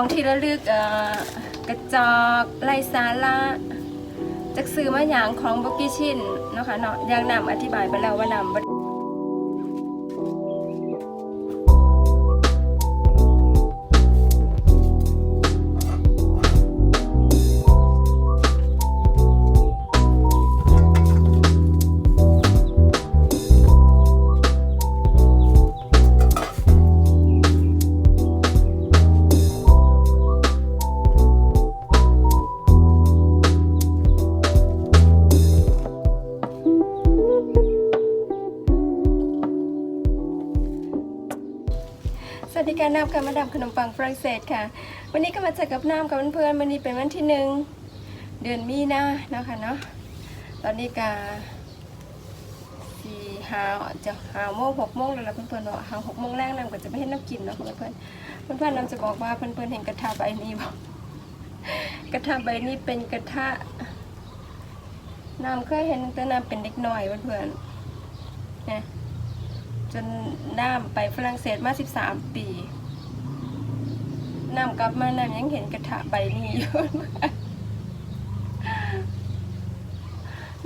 ของที่ระลึกกระจอกไลสาระจักซื้อมาอย่างของบกี้ชินเนาะค่ะเนาะอย่างนำอธิบายไปแล้วว่านำ ค่ะน้ำค่ะมาดามขนมปังฝรั่งเศสค่ะ วันนี้ก็มาเจอกับน้ำกับเพื่อนๆวันนี้เป็นวันที่หนึ่งเดือนมีนาเนาะค่ะเนาะตอนนี้ก็สี่ห้าจะห้าโมงหกโมงแล้วละเพื่อนๆเนาะห้าหกโมงแรกน้ำก็จะไม่ให้น้ำกินเนาะเพื่อนๆเพื่อนๆน้ำจะบอกว่าเพื่อนๆเห็นกระทะใบนี้บ่กกระทะใบนี้เป็นกระทะน้ำเคยเห็นแต่น้ำเป็นเด็กน้อยเพื่อนๆเนี่ยจนน้ำไปฝรั่งเศสมา 13 ปี น้ำกลับมาน้ำยังเห็นกระทะใบนี้อยู่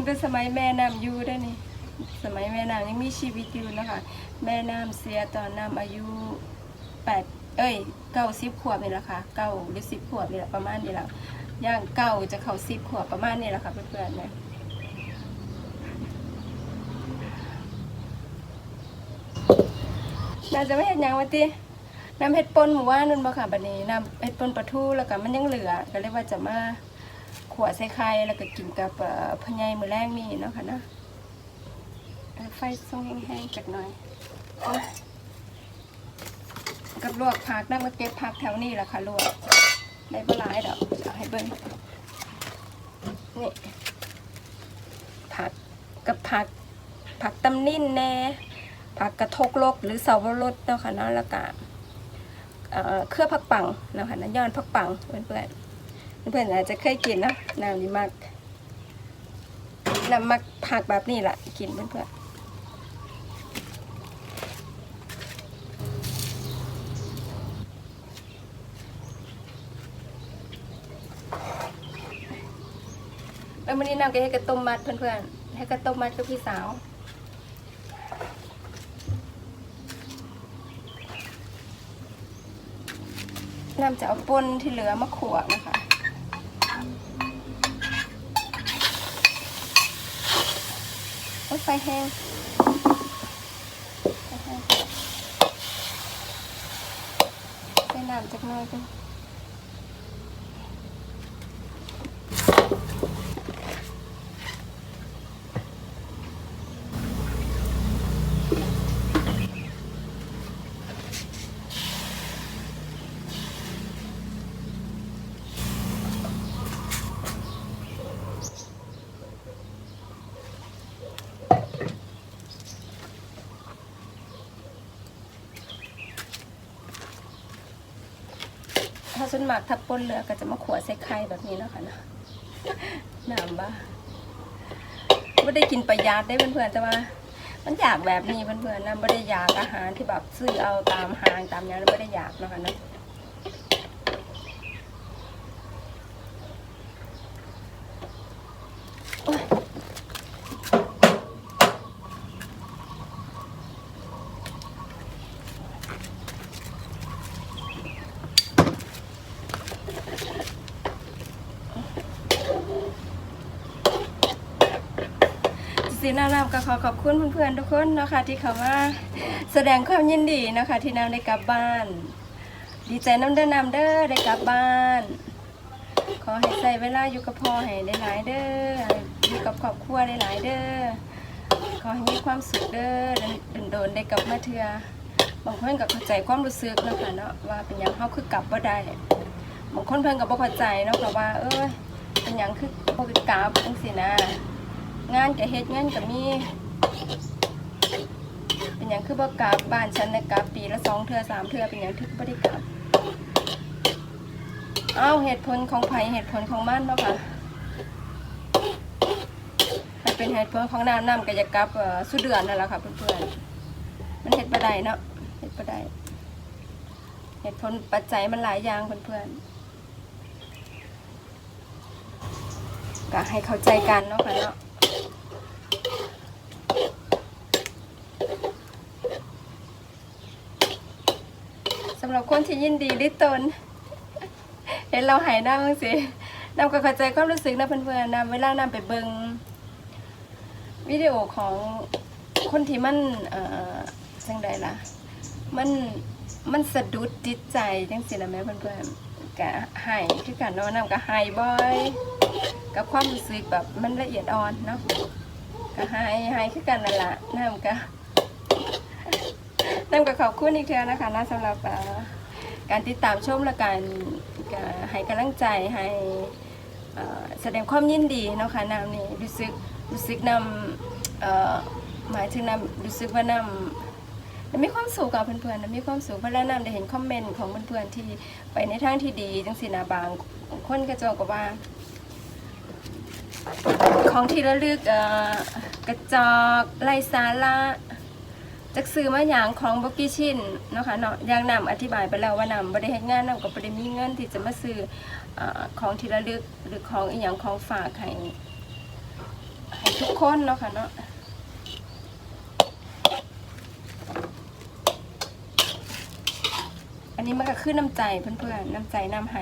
แต่สมัยแม่น้ำอยู่ได้อนี่ สมัยแม่น้ำยังมีชีวิตอยู่นะคะ แม่น้ำเสียตอนน้ำอายุแปดเอ้ยเก้าสิบขวบนี่แหละค่ะเก้าหรือสิบขวบนี่แหละประมาณนี้แหละย่างเก้าจะเข้าสิบขวบประมาณนี้แหละค่ะเพื่อนๆนี่ยน่าจะไม่เห็นยังวะติ น้ำเห็ดปนหมู่ว่านนั่นบ่ค่ะบัดนี้น้ำเห็ดปนปลาทูแล้วก็มันยังเหลือ ก็เลยกว่าจะมาขวดใส่ไข่แล้วก็กินกับพะไยมือแรกนี่เนาะค่ะเนาะไฟส่องแห้งๆจักหน่อยอกับลวกผักน้ำก็เก็บผักแถวนี้แหละค่ะลวกได้บ่หลายดอกเอาให้เบิ่งนี่ผักกับผักผักตำนิ่นแน่ผักกระทกลกหรือเสาวรสเนาะค่ะเนาะแล้วก็ เครือผักปังเนาะคะนะย้อนผักปังเพื่อนเพื่อนเพื่อนอาจจะเคยกินนะน้ำนี่มักน้ำมักผักแบบนี้แหละกินเพื่อนเพื่อนแล้ววันนี้น้ำก็ให้กระต้มมัดเพื่อนๆให้กระต้มมัดกับพี่สาว น้ำจะเอาป่นที่เหลือมาขวดนะคะไฟแห้งไฟแห้งใส่น้ำจากน้อยกัน ส่วนมากถ้าป้นเรือก็จะมาขวใส่ไข่แบบนี้เนาะคะเนาะน้ำบ้าไม่ได้กินประหยัดได้เพื่อนๆแต่ว่า มันอยากแบบนี้เพื่อนๆนะไม่ได้อยากอาหารที่แบบซื้อเอาตามห้างตามอย่างนั้นไม่ได้อยากนะคะเนาะ สีน้ำน้ำก็ขอขอบคุณเพื่อนๆทุกคนนะคะที่เขามาแสดงความยินดีนะคะที่น้ำได้กลับบ้าน ดีใจน้ำเด้อน้ำเด้อได้กลับบ้าน ขอให้ใส่เวลาอยู่กับพ่อให้ได้หลายเด้ออยู่กับครอบครัวได้หลายเด้อขอให้มีความสุขเด้อโดนได้กลับมาเทือบางคนก็เข้าใจความรู้สึกนะคะเนาะว่าเป็นหยังเขาคือกลับบ่ได้บางคนเพิ่นก็บ่เข้าใจเนาะค่ะว่า เออเป็นหยังคือบ่กลับจังซี่นะ งานกับเฮ็ดงานกับมี เป็นอย่างคือบ่กลับบ้านฉันนะกลับปีละสองเทื่อสามเทื่อเป็นอย่างที่บ่ได้กลับเอ้าเหตุผลของไผเหตุผลของมันเนาะค่ะให้เป็นเหตุผลของน้ำน้ำก็จะกลับสุดเดือนนั่นแหละค่ะเพื่อนๆมันเฮ็ดบ่ได้เนาะเฮ็ดบ่ได้เหตุผลปัจจัยมันหลายอย่างเพื่อนๆก็ให้เข้าใจกันเนาะค่ะเนาะ สำหรับคนที่ยินดีลิตน เห็นเราหายหน้าบ้างสินำก็เข้าใจความรู้สึกนะเพื่อนๆนำเวลานำไปเบิงวิดีโอของคนที่มันเอ่อจังใดล่ะ มันมันสะดุดจิตใจจังสินะแม่เพื่อนๆกะหายคือกันเนนำกะหายบ่อยกับความรู้สึกแบบมันละเอียดอ่อนเนาะกะหายหายคือกันนั่นแหละนำกะ นำกะขอบคุณอีกเทื่อนะคะนะสำหรับการติดตามชมและการให้กำลังใจให้แสดงความยินดีเนาะค่ะนำนี่รู้สึกรู้สึกนำหมายถึงนำรู้สึกว่านำมีความสุขกับเพื่อนๆนะมีความสุขเพราะแล้วนำได้เห็นคอมเมนต์ของเพื่อนๆที่ไปในทางที่ดีจังสินะบางคนก็จะบอกว่าของที่ระลึกกระจอกไร้สาระ จักซื้อมาอย่างของบกิชินเนาะค่ะเนาะอย่างนำอธิบายไปแล้วว่านำบ่ได้เฮ็ดงานนำก็บ่ได้มีเงินที่จะมาซื้ออของที่ระลึกหรือของอีหยังของฝากให้ให้ทุกคนเนาะค่ะเนาะอันนี้มันก็คือน้ำใจเพื่อนๆน้ำใจน้ำไห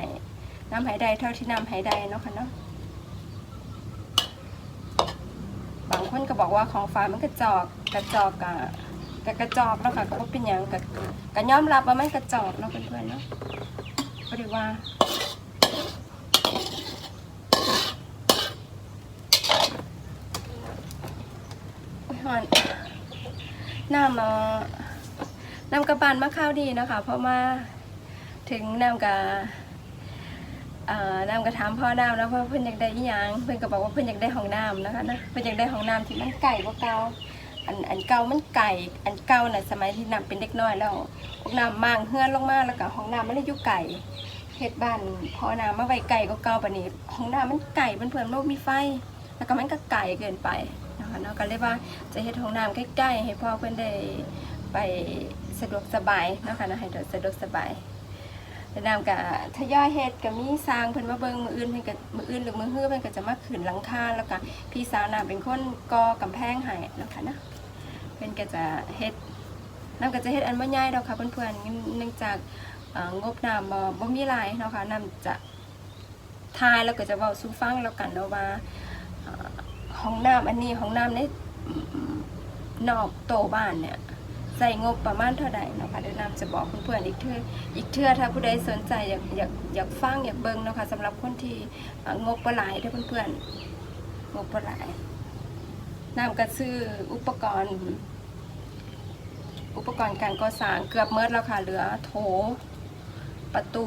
น้ำไหใดเท่าที่น้ำไหใดเนาะค่ะเนาะบางคนก็บอกว่าของฟ้ามันกระจอกกระจอกกะ กะกระจอกเนาะค่ะก็บ่เป็นหยังกะกะยอมรับว่ามันกระจอกเนาะเพื่อนๆเนาะก็เรียกว่าโอ้ยฮอนน้ำเอ่อนำกระบานมาข้าวดีนะคะเพราะมาถึงน้ำกับเอ่อนำกระถามพ่อน้ำแล้วเพราะเพิ่อนอยากได้อีหยังเพิ่อนก็บอกว่าเพิ่อนอยากได้ห้องน้ำนะคะนะเพิ่อนอยากได้ห้องน้ำที่มันไก่กว่าเก่า อันอันเก่ามันไก่อันเก่าน่ะสมัยที่นำเป็นเด็กน้อยแล้วพวกน้ำมั่งเฮือนลงมาแล้วก็ห้องน้ำมันได้อยู่ไก่เฮ็ดบ้านพ่อน้ำมาไว้ไก่กว่าเก่าปานนี้ห้องน้ำมันไก่เพื่อนๆมันบ่มีไฟ แล้วก็มันก็ไก่เกินไปนะคะเนาะก็เลยว่าจะเฮ็ดห้องน้ำใกล้ๆให้พ่อเพื่อนได้ไปสะดวกสบายนะคะนะให้เดสะดวกสบายแล้วนำกับทยอยเฮ็ดกับมีสร้างเพิ่นมาเบิ่งมืออื่นเพิ่นก็มืออื่นหรือมือฮื้อเพิ่นก็จะมาขึ้นหลังคาแล้วก็พี่สาวนำเป็นคนก่อกำแพงให้นะคะนะ พิ่นก็จะเฮ็ดน้ำก็จะเฮ็ดอันบ่ใหญ่ดอกค่ะเพื่อนๆเนื่องจากงบน้ำบ่บ่มีหลายเนาะค่ะน้ำจะทายแล้วก็จะเว้าสู่ฟังแล้วกันเนาะว่าเอ่อห้องน้ำอันนี้ห้องน้ำในนอกโตบ้านเนี่ยใส่งบประมาณเท่าใดเนาะค่ะเดี๋ยวนำจะบอกเพื่อนๆอีกเทื่ออีกเทื่อถ้าผู้ใดสนใจอยากอยากอยากฟังอยากเบิ่งเนาะค่ะสำหรับคนที่งบบ่หลายเด้อเพื่อนๆงบบ่หลายน้ำก็ซื้ออุปกรณ์ อุปกรณ์การก่อสร้างเกือบเมิดแล้วค่ะ เหลือโถ ประตู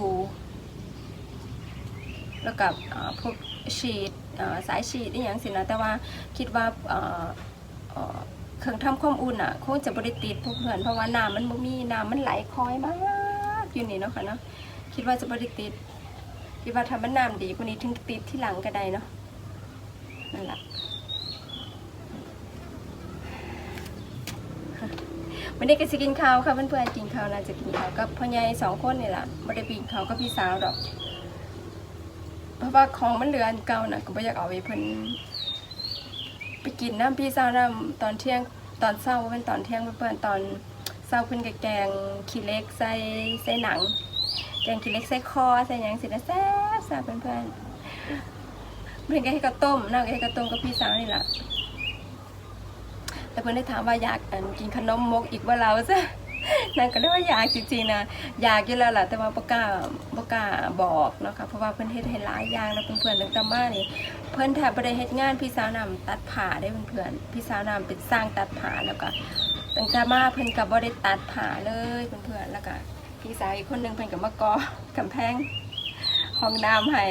แล้วกับพวกชีตเอ่อสายชีตนี่อย่างสินะ แต่ว่าคิดว่าเอ่อเอ่อเครื่องทำความอุ่นอะ คงจะบริติดพวกเพื่อนเพราะว่าน้ำมันบ่มีน้ำมันไหลคอยมากอยู่นี่เนาะค่ะเนาะคิดว่าจะบริติดคิดว่าทำมันน้ำดีกว่านี้ถึงติดที่หลังก็ได้เนาะนั่นแหละ วันนี้ก็จะกินข้าวค่ะเพื่อนๆกินข้าวน่าจะกินข้าวกับพ่อใหญ่สองคนนี่แหละไม่ได้ปกินข้าวกับพี่สาวดอก เพราะว่าของมันเหลืออันเก่านะก็ไม่อยากเอาไปเพิ่นไปกินน้ำพี่สาวน้ำตอนเที่ยงตอนเช้าเป็นตอนเที่ยงเพื่อนๆตอนเช้าเพิ่นกับแกงขี้เล็กใส่ใส่หนัง แกงขี้เล็กใส่คอใส่หยังสินะแซ่บแซ่เพื่อนๆเพิ่นก็ให้กระต้มน้ำก็ให้กระต้มกับพี่สาวนี่แหละ แต่เพิ่อนได้ถามว่าอยากอันกินขนมมกอีกว่าเราซะนางก็เลยว่าอยากจริงๆนะอยากอยู่แล้วล่ะแต่ว่าบ่กล้าบ่กล้าบอกเนาะค่ะเพราะว่าเพิ่อนเฮ็ดให้หลายอย่างแล้วเพื่อนๆตั้งแต่มานี่เพิ่อนแทบบ่ได้เฮ็ดงานพี่สาวนำตัดผ้าได้เพื่อนๆพี่สาวนำเป็นสร้างตัดผ้าแล้วก็ตั้งแต่มาเพิ่อนก็บ่ได้ตัดผ้าเลยเพื่อนๆแล้วก็พี่สาวอีกคนหนึงเพิ่นก็มาก่อกำแพงห้องน้ำให้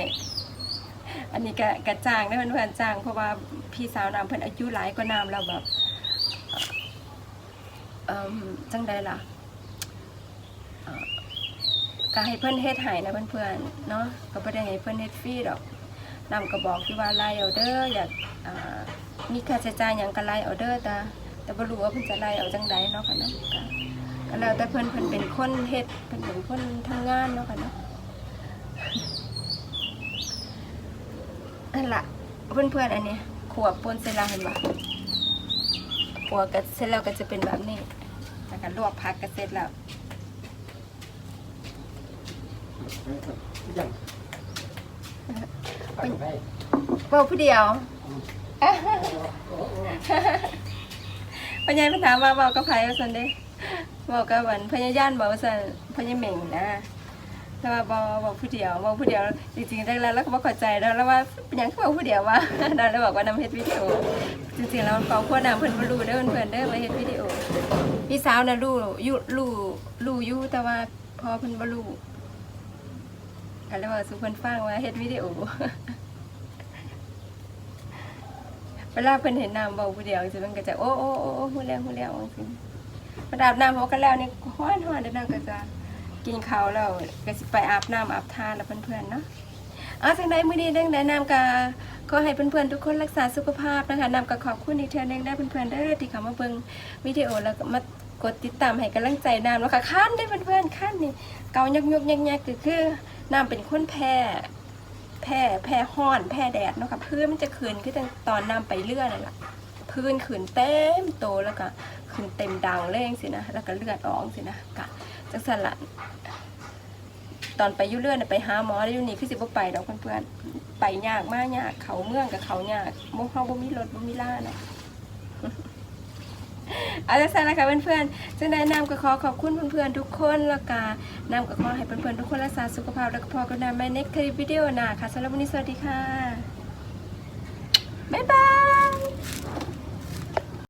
อันนี้ก็กระจ้างได้เพื่อนๆจ้างเพราะว่าพี่สาวนำเพิ่นอายุหลายกว่าน้ำแล้วแบบ จังใดล่ะก็ให้เพื่อนเฮ็ดให้นะเพื่อนๆเนาะก็บ่ได้ให้เพื่อนเฮ็ดฟรีดอกนำก็บอกที่ว่าไล่เอาเด้ออยากมีค่าใช้จ่ายหยังก็ไล่เอาเด้อแต่แต่บ่รู้ว่าเพิ่นจะไล่เอาจังใดเนาะค่ะเนาะก็แล้วแต่เพิ่นเพิ่นเป็นคนเฮ็ดเพิ่นเป็นคนทำงานเนาะค่ะเนาะอันละเพื่อนเพื่อนๆอันนี้ขวบปนเสร็จแล้วเห็นปะขวบกันเสร็จแล้วก็จะเป็นแบบนี้ แล้วก็ลวกผักก็เสร็จแล้วยังไปไปเบาผู้เดียวพญายมาถามว่าเบากับไผว่าซั่นเด้เบากับวันพญาย่านเบาว่าซั่นพญาเหม่งนะ แต่ว่าบาเบาผู้เดียวเบาผู้เดียวจริงๆแรกๆแล้วก็บ่เข้าใจแล้วแล้วว่าเป็นหยังคือเบาผู้เดียววะเราเลยบอกว่านำเฮ็ดวิดีโอ จริงๆแล้วเบาพวกนำเพิ่นบ่รู้เด้อเพิ่นๆเด้อมาเฮ็ดวิดีโอ พี่สาวน่ะรู้อยู่รู้รู้อยู่แต่ว่าพอเพิ่นบ่รู้ก็เลยว่าสู่เพิ่นฟังว่าเฮ็ดวิดีโอเวลาเพิ่นเห็นน้ำเบาผู้เดียวสิมันก็จะโอ้โอ้โอ้โอ้ฮู้แล้วฮู้แล้วจังซี่มาอาบน้ำเขาก็แล้วนี่ฮ้อนฮ้อนเดี๋ยวน้ำก็จะ กินข้าวแล้วก็สิไปอาบน้ำอาบทานแล้วเพื่อนๆเนาะเอาจังไดมื้อนี้เด้งได้น้ำก็ขอให้เพื่อนๆทุกคนรักษาสุขภาพนะคะนำก็ขอบคุณอีกเทื่อนึงได้เพื่อนๆเด้ที่เขามาเบิ่งวิดีโอแล้วก็มากดติดตามให้กำลังใจน้ำแล้วก็คันได้เพื่อนๆคันนี่เกายักแยกๆก็คือน้ำเป็นคนแพ้แพร่แพร่ห้อนแพร่แดดเนาะค่ะพื้นมันจะขืนขึ้นตอนน้ำไปเลื่อนนั่นแหละพื้นขืนเต็มโตแล้วก็ขืนเต็มดังเลยจังสินะแล้วก็เลือดออกสินะกะ จังสันละตอนไปยุ่เลื่อนไปหาหมอได้ยู่นี่คือสิบ่ไปดอกเพื่อนๆไปยากมากยากเขาเมืองกับเขายากบ่เฮาบ่มีรถบ่มีล่าเนาะเอาละสันนะคะเพื่อนๆจึงได้นำก็ขอขอบคุณเพื่อนๆทุกคนแล้วก็นำก็ขอให้เพื่อนๆทุกคนรักษาสุขภาพแล้วก็พอกันในในคลิปวิดีโอหน้าค่ะสำหรับวันนี้สวัสดีค่ะ บ๊ายบาย